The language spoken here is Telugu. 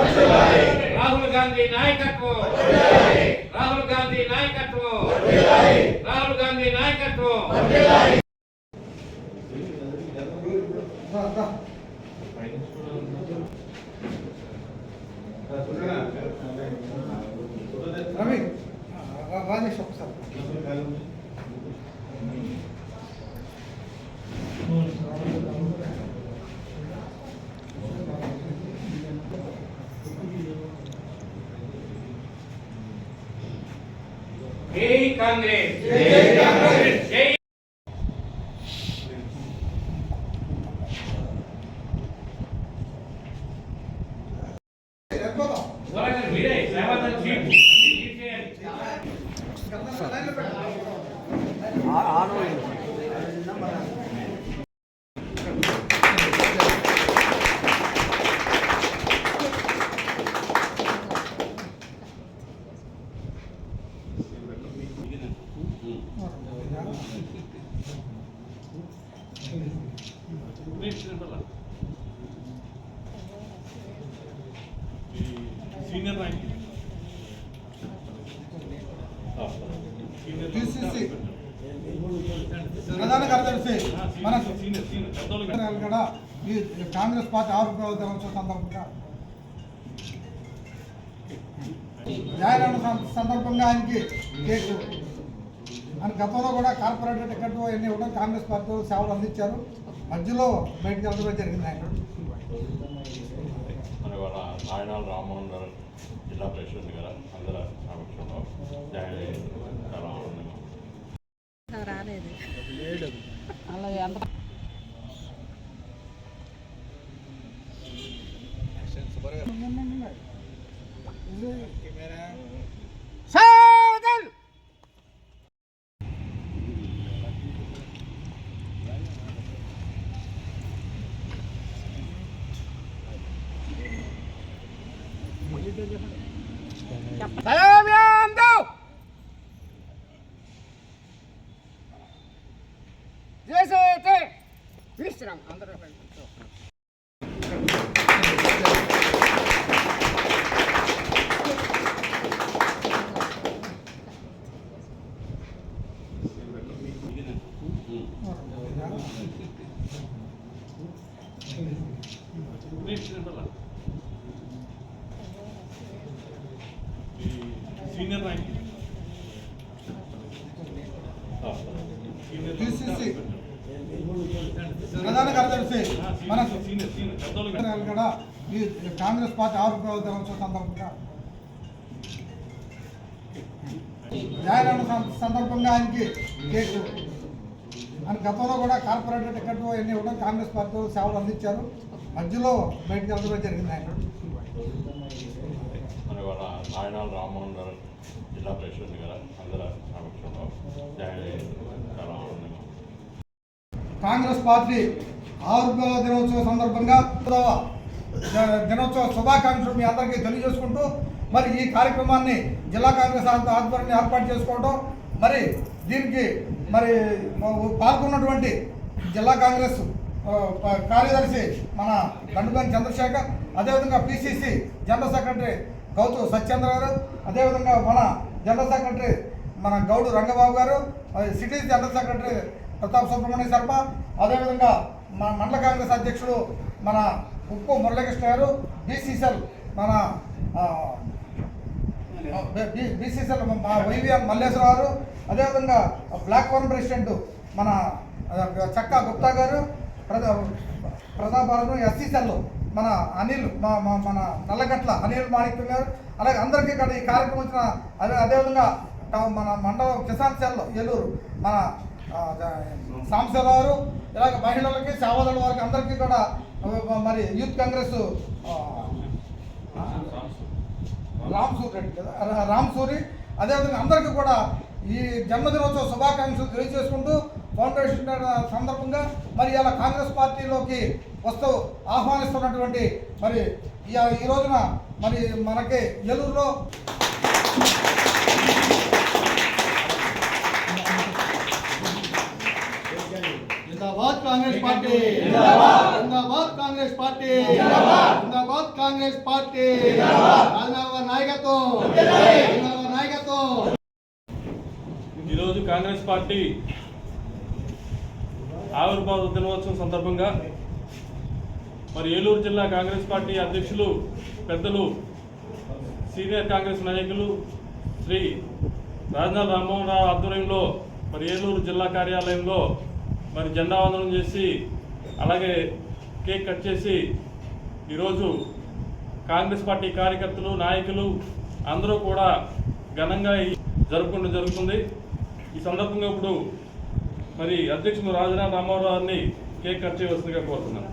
రాహుల్ గాంధీ నాయకత్వం. రాహుల్ గాంధీ నాయకత్వం. రాహుల్ గాంధీ నాయకత్వం. రవి ఒకసారి. జై కాంగ్రెస్ జై కాంగ్రెస్ సీనియర్ ర్యాంక్ పిసిసి ప్రధాన కార్యదర్శి మన సీనియర్ సీనియర్ పెద్దోళ్ళు కూడా ఈ కాంగ్రెస్ పార్టీ ఆవిర్భావ దినోత్సవం సందర్భంగా. జాయిన్ అయిన సం- సందర్భంగా ఆయనకి కేకు ఆయన గతంలో కూడా కార్పొరేటర్ టికెట్ అన్ని ఇవ్వడం కాంగ్రెస్ పార్టీ సేవలు అందించారు. మధ్యలో బయటకు వెళ్ళడం జరిగింది. ఆయన మన వాళ్ళ నాయనాలు రామ్మోహన్ గారు జిల్లా ప్రెసిడెంట్ గారు అందరూ సమక్షంలో జాయిన్ అయ్యి చాలా ఆనందంగా రాలేదు. అలా ఎంత સલામ દો જય સતે વિશ્રામ અંદર సీనియర్ ర్యాంక్ ప్రధాన కార్యదర్శి మన కూడా ఈ కాంగ్రెస్ పార్టీ ఆవిర్భావ దినోత్సవం సందర్భంగా సం- సందర్భంగా ఆయనకి కేకు ఆయన గతంలో కూడా కార్పొరేటర్ టికెట్ అన్ని ఇవ్వడం కాంగ్రెస్ పార్టీ సేవలు అందించారు. మధ్యలో బయటకు వెళ్ళడం జరిగింది ఆయన. రామ్మోహన్ గారు జిల్లా ప్రెసిడెంట్ గారు అందరూ సమక్షంలో జాయిన్ చాలా ఆనందంగా కాంగ్రెస్ పార్టీ ఆవిర్భావ దినోత్సవ సందర్భంగా ద- దినోత్సవ శుభాకాంక్షలు మీ అందరికీ తెలియజేసుకుంటూ మరి ఈ కార్యక్రమాన్ని జిల్లా కాంగ్రెస్ ఆధ్వ- ఆధ్వర్యాన్ని ఏర్పాటు చేసుకోవడం మరి దీనికి మరి పాల్గొన్నటువంటి జిల్లా కాంగ్రెస్ కార్యదర్శి మన దండుగాని చంద్రశేఖర్ అదేవిధంగా PCC general secretary Gautam Satyendra garu అదేవిధంగా మన జనరల్ సెక్రటరీ మన Goud Rangababu garu city general secretary Pratap Subrahmanya Sharma అదేవిధంగా మన మండల కాంగ్రెస్ అధ్యక్షుడు మన ఉప్పు మురళీకృష్ణ గారు బీసీసీఎల్ మన బీసీసీఎల్ మా వైవిఎం మల్లేశ్వర గారు అదేవిధంగా బ్లాక్ వన్ ప్రెసిడెంట్ మన చక్కా గుప్తా గారు ప్రజా ప్రతాపాలను ఎస్సీసీఎల్ మన అనిల్ మా మన నల్లగట్ల అనిల్ మాణిక్యం గారు అలాగే అందరికీ ఇక్కడ ఈ కార్యక్రమం వచ్చిన అదే అదేవిధంగా మన మండలం కిసాన్ సెల్ ఏలూరు మన ఆ, వారు గారు ఇలాగ మహిళలకి సేవదళ వారికి అందరికీ కూడా మరి యూత్ కాంగ్రెస్ రామ్సూరి రామ్ సూరి రెడ్డి కదా రామ్ సూరి అదేవిధంగా అందరికీ కూడా ఈ జన్మదినోత్సవ శుభాకాంక్షలు తెలియజేసుకుంటూ ఫౌండేషన్ సందర్భంగా మరి ఇలా కాంగ్రెస్ పార్టీలోకి వస్తూ ఆహ్వానిస్తున్నటువంటి మరి ఈ రోజున మరి మనకి ఏలూరులో Congress party. Congress party. Congress party. నాయకత్వం. ఈరోజు కాంగ్రెస్ పార్టీ ఆవిర్భావ దినోత్సవం సందర్భంగా మరి ఏలూరు జిల్లా కాంగ్రెస్ పార్టీ అధ్యక్షులు పెద్దలు సీనియర్ కాంగ్రెస్ నాయకులు శ్రీ రాజనాథ్ రామ్మోహన్ రావు ఆధ్వర్యంలో మరి ఏలూరు జిల్లా కార్యాలయంలో మరి జెండా వందనం చేసి అలాగే కేక్ కట్ చేసి ఈరోజు కాంగ్రెస్ పార్టీ కార్యకర్తలు నాయకులు అందరూ కూడా ఘనంగా జరుపుకుంటూ జరుపుకోవడం జరుగుతుంది. ఈ సందర్భంగా ఇప్పుడు మరి అధ్యక్షుడు రాజనాథ్ రామారావు గారిని కేక్ కట్ చేయవలసిందిగా కోరుతున్నాను